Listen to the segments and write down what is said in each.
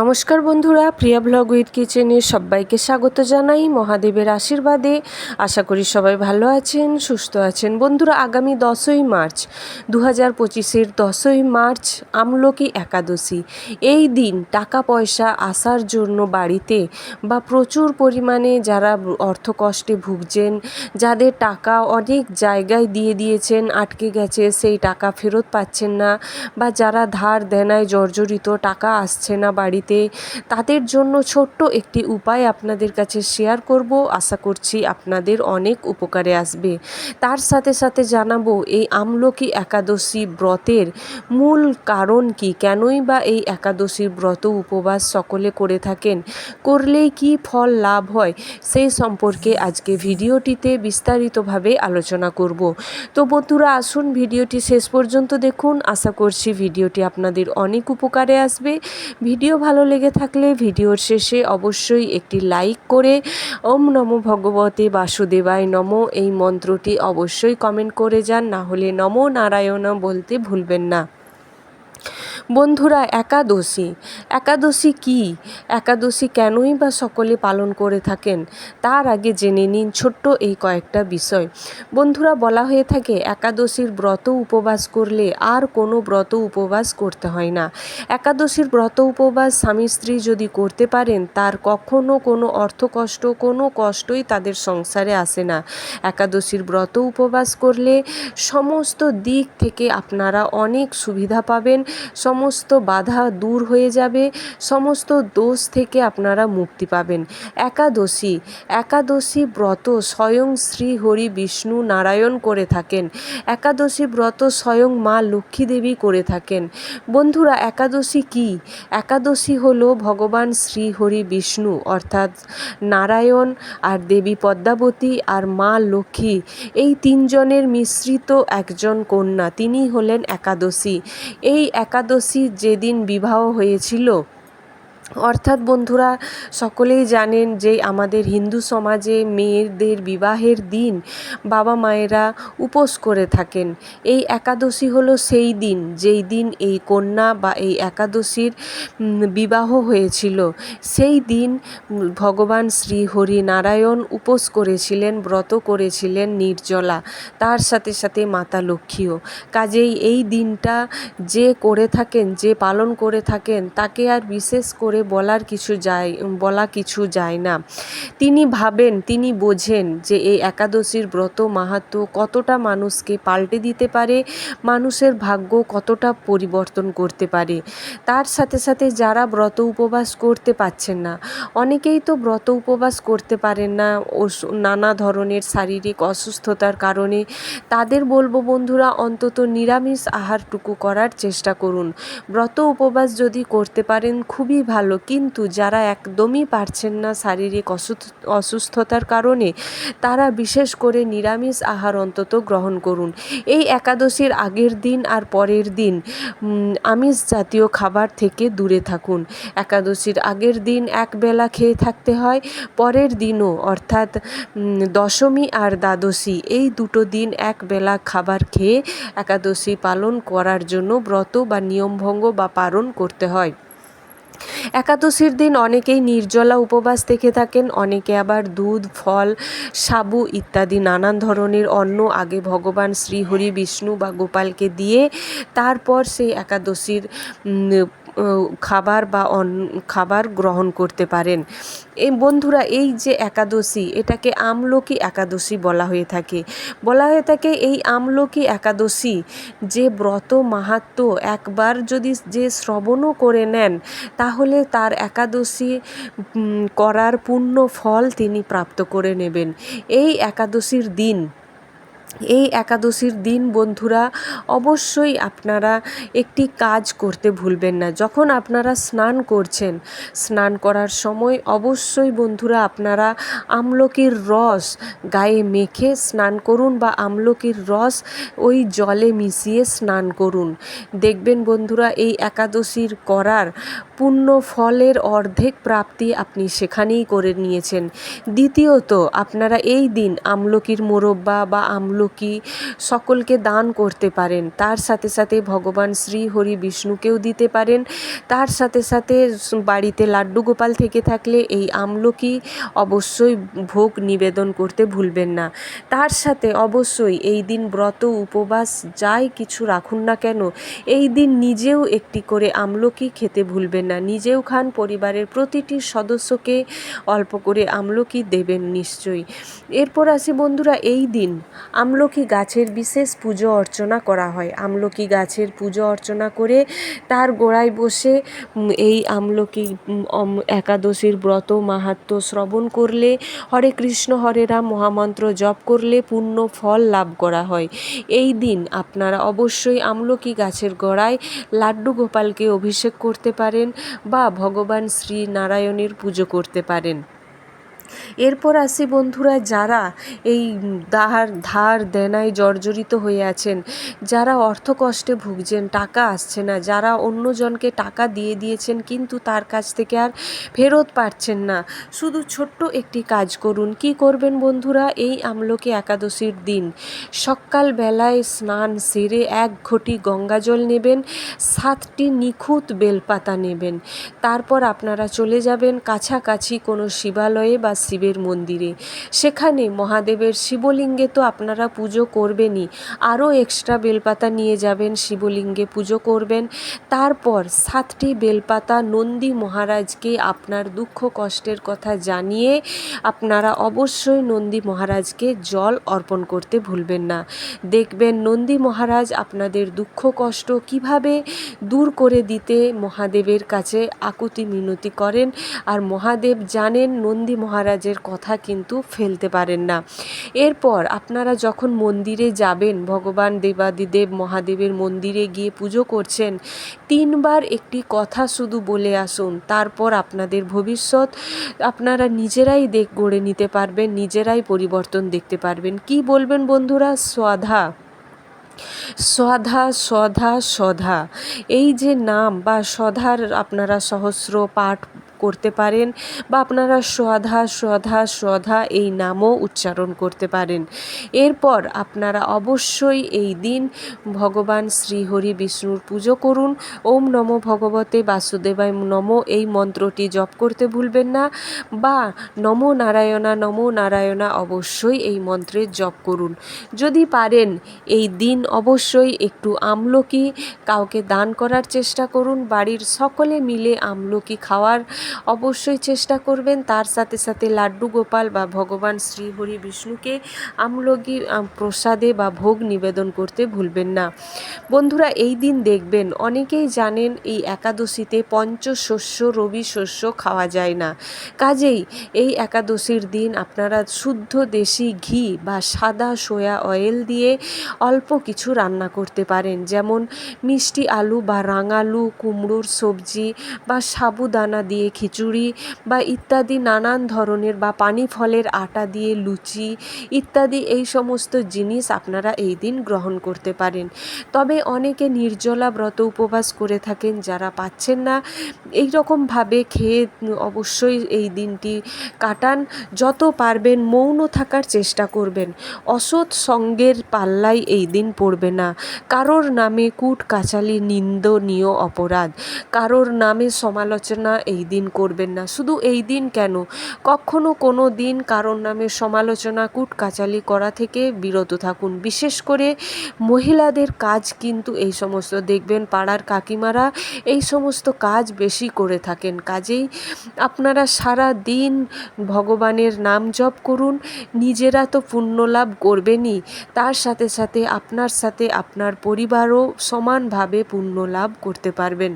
নমস্কার বন্ধুরা, প্রিয়া blog with কিচেনে সবাইকে স্বাগত জানাই মহাদেবের আশীর্বাদে। আশা করি সবাই ভালো আছেন, সুস্থ আছেন। বন্ধুরা, আগামী দশই মার্চ দু হাজার পঁচিশের দশই মার্চ, আমলকি একাদশী। এই দিন টাকা পয়সা আসার জন্য বাড়িতে বা প্রচুর পরিমাণে যারা অর্থকষ্টে ভুগছেন, যাদের টাকা অনেক জায়গায় দিয়ে দিয়েছেন, আটকে গেছে, সেই টাকা ফেরত পাচ্ছেন না বা যারা ধার দেনায় জর্জরিত টাকা আসছে না বাড়িতে তাদের জন্য ছোট্ট একটি উপায় আপনাদের কাছে শেয়ার করব। আশা করছি আপনাদের অনেক উপকারে আসবে। তার সাথে সাথে জানাব, এই আমলকি একাদশী ব্রতের মূল কারণ কি? কেনই বা এই একাদশীর ব্রত উপবাস সকলে করে থাকেন? করলেই কি ফল লাভ হয়? সেই সম্পর্কে আজকে ভিডিওটিতে বিস্তারিতভাবে আলোচনা করব। তো বন্ধুরা, আসুন ভিডিওটি শেষ পর্যন্ত দেখুন। আশা করছি ভিডিওটি আপনাদের অনেক উপকারে আসবে। ভিডিও ভালো লেগে থাকলে ভিডিওর শেষে অবশ্যই একটি লাইক করে ওম নম ভগবতে বাসুদেবায় নমো। এই মন্ত্রটি অবশ্যই কমেন্ট করে যান, না হলে নম নারায়ণ বলতে ভুলবেন না। বন্ধুরা, একাদশী। একাদশী কি? একাদশী কেনই বা সকলে পালন করে থাকেন? তার আগে জেনে নিন ছোট্ট এই কয়েকটা বিষয়। বন্ধুরা, বলা হয়ে থাকে, একাদশীর ব্রত উপবাস করলে আর কোনো ব্রত উপবাস করতে হয় না। একাদশীর ব্রত উপবাস স্বামী স্ত্রী যদি করতে পারেন, তার কখনো কোনো অর্থকষ্ট, কোনো কষ্টই তাদের সংসারে আসে না। একাদশীর ব্রত উপবাস করলে সমস্ত দিক থেকে আপনারা অনেক সুবিধা পাবেন। সমস্ত বাধা দূর হয়ে যাবে, সমস্ত দোষ থেকে আপনারা মুক্তি পাবেন। একাদশী একাদশী ব্রত স্বয়ং শ্রী হরি বিষ্ণু নারায়ণ করে থাকেন। একাদশী ব্রত স্বয়ং মা লক্ষ্মী দেবী করে থাকেন। বন্ধুরা, একাদশী কি? একাদশী হলো ভগবান শ্রী হরি বিষ্ণু, অর্থাৎ নারায়ণ আর দেবী পদ্মাবতী আর মা লক্ষ্মী। এই তিনজনের মিশ্রিত একজন কন্যা তিনি হলেন একাদশী। এই একাদশী যেদিন বিবাহ হয়েছিল অর্থাৎ বন্ধুরা, সকলেই জানেন যে আমাদের হিন্দু সমাজে মেয়েদের বিবাহের দিন বাবা মায়েরা উপোস করে থাকেন। এই একাদশী হলো সেই দিন, যেই দিন এই কন্যা বা এই একাদশীর বিবাহ হয়েছিল। সেই দিন ভগবান শ্রী হরি নারায়ণ উপোস করেছিলেন, ব্রত করেছিলেন নির্জলা, তার সাথে সাথে মাতা লক্ষ্মীও। কাজেই এই দিনটা যে করে থাকেন, যে পালন করে থাকেন, তাকে আর বিশেষ করে বলার কিছু যায়, বলা কিছু যায় না। তিনি ভাবেন, তিনি বোঝেন যে এই একাদশীর ব্রত মাহাত্ম কতটা মানুষকে পাল্টে দিতে পারে, মানুষের ভাগ্য কতটা পরিবর্তন করতে পারে। তার সাথে সাথে যারা ব্রত উপবাস করতে পারছেন না, অনেকেই তো ব্রত উপবাস করতে পারেন না নানা ধরনের শারীরিক অসুস্থতার কারণে। তাদের বলব বন্ধুরা, অন্তত নিরামিষ আহারটুকু করার চেষ্টা করুন। ব্রত উপবাস যদি করতে পারেন, খুবই ভালো কিন্তু যারা একদমই পারছেন না শারীরিক অসুস্থতার কারণে, তারা বিশেষ করে নিরামিষ আহার অন্তত গ্রহণ করুন। এই একাদশীর আগের দিন আর পরের দিন আমিষ জাতীয় খাবার থেকে দূরে থাকুন। একাদশীর আগের দিন একবেলা খেয়ে থাকতে হয়, পরের দিনও, অর্থাৎ দশমী আর দ্বাদশী, এই দুটো দিন একবেলা খাবার খেয়ে একাদশী পালন করার জন্য ব্রত বা নিয়মভঙ্গ বা পালন করতে হয়। একাদশীর দিন অনেকেই নির্জলা উপবাস থেকে থাকেন, অনেকে আবার দুধ, ফল, সাবু ইত্যাদি নানান ধরনের অন্ন আগে ভগবান শ্রীহরি বিষ্ণু বা গোপালকে দিয়ে তারপর সেই একাদশীর খাবার বা খাবার গ্রহণ করতে পারেন। এই বন্ধুরা, এই যে একাদশী, এটাকে আমলকি একাদশী বলা হয়ে থাকে। বলা হয়ে থাকে এই আমলকি একাদশী যে ব্রত মাহাত্ম একবার যদি যে শ্রবণও করে নেন, তাহলে তার একাদশী করার পূর্ণ ফল তিনি প্রাপ্ত করে নেবেন। এই একাদশীর দিন এই একাদশীর দিন বন্ধুরা, অবশ্যই আপনারা একটি কাজ করতে ভুলবেন না। যখন আপনারা স্নান করছেন, স্নান করার সময় অবশ্যই বন্ধুরা আপনারা আমলকির রস গায়ে মেখে স্নান করুন বা আমলকির রস ওই জলে মিশিয়ে স্নান করুন। দেখবেন বন্ধুরা, এই একাদশীর করার পূর্ণ ফলের অর্ধেক প্রাপ্তি আপনি সেখানেই করে নিয়েছেন। দ্বিতীয়ত, আপনারা এই দিন আমলকির মোরব্বা বা আমল আমলকি সকলকে দান করতে পারেন। তার সাথে সাথে ভগবান শ্রী হরি বিষ্ণুকেও দিতে পারেন। তার সাথে সাথে বাড়িতে লাড্ডু গোপাল থেকে থাকলে এই আমলকি অবশ্যই ভোগ নিবেদন করতে ভুলবেন না। তার সাথে অবশ্যই এই দিন ব্রত, উপবাস যাই কিছু রাখুন না কেন, এই দিন নিজেও একটি করে আমলকি খেতে ভুলবেন না। নিজেও খান, পরিবারের প্রতিটি সদস্যকে অল্প করে আমলকি দেবেন নিশ্চয়ই। এরপর আসি বন্ধুরা, এই দিন আমলকি গাছের বিশেষ পুজো অর্চনা করা হয়। আমলকি গাছের পুজো অর্চনা করে তার গোড়ায় বসে এই আমলকি একাদশীর ব্রত মাহাত্ম শ্রবণ করলে, হরে কৃষ্ণ, হরে রাম, মহামন্ত্র জপ করলে পূর্ণ ফল লাভ করা হয়। এই দিন আপনারা অবশ্যই আমলকি গাছের গোড়ায় লাড্ডু গোপালকে অভিষেক করতে পারেন বা ভগবান শ্রী নারায়ণের পুজো করতে পারেন। এরপর আসি বন্ধুরা যারা এই ধার ধার, দেনায় জর্জরিত হয়ে আছেন, যারা অর্থ কষ্টে ভুগছেন, টাকা আসছে না, যারা অন্যজনকে টাকা দিয়ে দিয়েছেন কিন্তু তার কাছ থেকে আর ফেরত পাচ্ছেন না, শুধু ছোট্ট একটি কাজ করুন। কি করবেন বন্ধুরা? এই আমলকি একাদশীর দিন। সকালবেলায় স্নান সেরে এক ঘটি গঙ্গাজল নেবেন, সাতটি নিখুঁত বেলপাতা নেবেন। তারপর আপনারা চলে যাবেন কাছাকাছি কোনো শিবালয়ে বা শিবের মন্দিরে। সেখানে মহাদেবের শিবলিঙ্গে তো আপনারা পুজো করবেনই। আরও এক্সট্রা বেলপাতা নিয়ে যাবেন, শিবলিঙ্গে পুজো করবেন। তারপর সাতটি বেলপাতা নন্দী মহারাজকে আপনার দুঃখ কষ্টের কথা জানিয়ে আপনারা অবশ্যই নন্দী মহারাজকে জল অর্পণ করতে ভুলবেন না। দেখবেন নন্দী মহারাজ আপনাদের দুঃখ কষ্ট কীভাবে দূর করে দিতে মহাদেবের কাছে আকুতি মিনতি করেন। আর মহাদেব জানেন নন্দী মহারাজের কথা কিন্তু ফেলতে পারেন না। এরপর আপনারা যখন মন্দিরে যাবেন, ভগবান দেবাদিদেব মহাদেবের মন্দিরে গিয়ে পুজো করছেন, তিনবার একটি কথা শুধু বলে আসুন, তারপর আপনাদের ভবিষ্যৎ আপনারা নিজেরাই দেখ, গড়ে নিতে পারবেন, নিজেরাই পরিবর্তন দেখতে পারবেন। কি বলবেন বন্ধুরা? স্বধা। স্বধা স্বধা সধা এই যে নাম বা সধার আপনারা সহস্র পাঠ করতে পারেন বা আপনারা সধা সধা সধা এই নামও উচ্চারণ করতে পারেন। এরপর আপনারা অবশ্যই এই দিন ভগবান শ্রীহরি বিষ্ণুর পুজো করুন। ওম নম ভগবতে বাসুদেবায় নম। এই মন্ত্রটি জপ করতে ভুলবেন না বা নম নারায়ণা নম নারায়ণা অবশ্যই এই মন্ত্রের জপ করুন। যদি পারেন এই দিন অবশ্যই একটু আমলকি, কাউকে দান করার চেষ্টা করুন। বাড়ির সকলে মিলে আমলকি খাওয়ার অবশ্যই চেষ্টা করবেন। তার সাথে সাথে লাড্ডু গোপাল বা ভগবান শ্রী হরি বিষ্ণুকে আমলকি প্রসাদে বা ভোগ নিবেদন করতে ভুলবেন না। বন্ধুরা, এই দিন দেখবেন অনেকেই জানেন এই একাদশীতে পঞ্চশস্য, রবি শস্য খাওয়া যায় না। কাজেই এই একাদশীর দিন আপনারা শুদ্ধ দেশি ঘি বা সাদা সোয়া অয়েল দিয়ে অল্প কিছু রান্না করতে পারেন। যেমন মিষ্টি আলু বা রাঙালু, কুমড়োর সবজি বা সাবুদানা দিয়ে খিচুড়ি বা ইত্যাদি নানান ধরনের বা পানি ফলের আটা দিয়ে লুচি ইত্যাদি এই সমস্ত জিনিস আপনারা এই দিন গ্রহণ করতে পারেন। তবে অনেকে নির্জলা ব্রত উপবাস করে থাকেন, যারা পাচ্ছেন না। এই রকমভাবে খেয়ে অবশ্যই এই দিনটি কাটান। যত পারবেন মৌন থাকার চেষ্টা করবেন। অসৎ সঙ্গের পাল্লাই এই দিন পড়বে না। কারোর নামে কূট কাচালি নিন্দনীয় অপরাধ। কারোর নামে সমালোচনা এই দিন করবেন না। শুধু এই দিন কেন? কখনো কোনো দিন কারোর নামে সমালোচনা, কুটকাচালি করা থেকে বিরত থাকুন। বিশেষ করে মহিলাদের কাজ কিন্তু এই সমস্ত দেখবেন পাড়ার কাকিমারা এই সমস্ত কাজ বেশি করে থাকেন। কাজেই আপনারা সারা দিন ভগবানের নাম জপ করুন। নিজেরা তো পুণ্য লাভ করবেনই। তার সাথে সাথে আপনার সাথে আপনার পরিবারও সমানভাবে পুণ্য লাভ করতে পারবেন।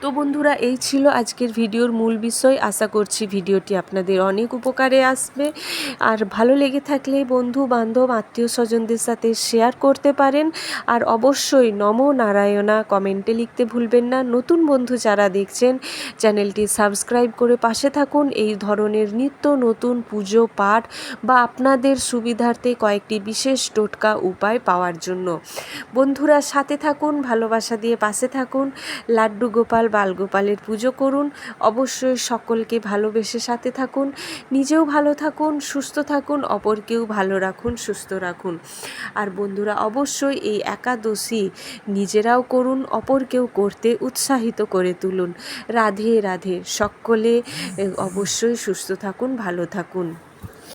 তো বন্ধুরা, এই ছিল আজকের ভিডিওর মূল বিষয়। আশা করছি ভিডিওটি আপনাদের অনেক উপকারে আসবে। আর ভালো লেগে থাকলে বন্ধু, বান্ধব, আত্মীয় স্বজনদের সাথে শেয়ার করতে পারেন। আর অবশ্যই নম নারায়ণা কমেন্টে লিখতে ভুলবেন না। নতুন বন্ধু যারা দেখছেন, চ্যানেলটি সাবস্ক্রাইব করে পাশে থাকুন। এই ধরনের নিত্য নতুন পুজো, পাঠ বা আপনাদের সুবিধার্থে কয়েকটি বিশেষ টোটকা উপায় পাওয়ার জন্য। বন্ধুরা, সাথে থাকুন, ভালোবাসা দিয়ে পাশে থাকুন। লাড্ডু গোপাল বালগোপালের পুজো করুন। অবশ্যই সকলকে ভালোবেসে সাথে থাকুন। নিজেও ভালো থাকুন, সুস্থ থাকুন, অপরকেও ভালো রাখুন, সুস্থ রাখুন। আর বন্ধুরা, অবশ্যই এই একাদশী নিজেরাও করুন, অপরকেও করতে উৎসাহিত করে তুলুন। রাধে রাধে। সকলে অবশ্যই সুস্থ থাকুন, ভালো থাকুন।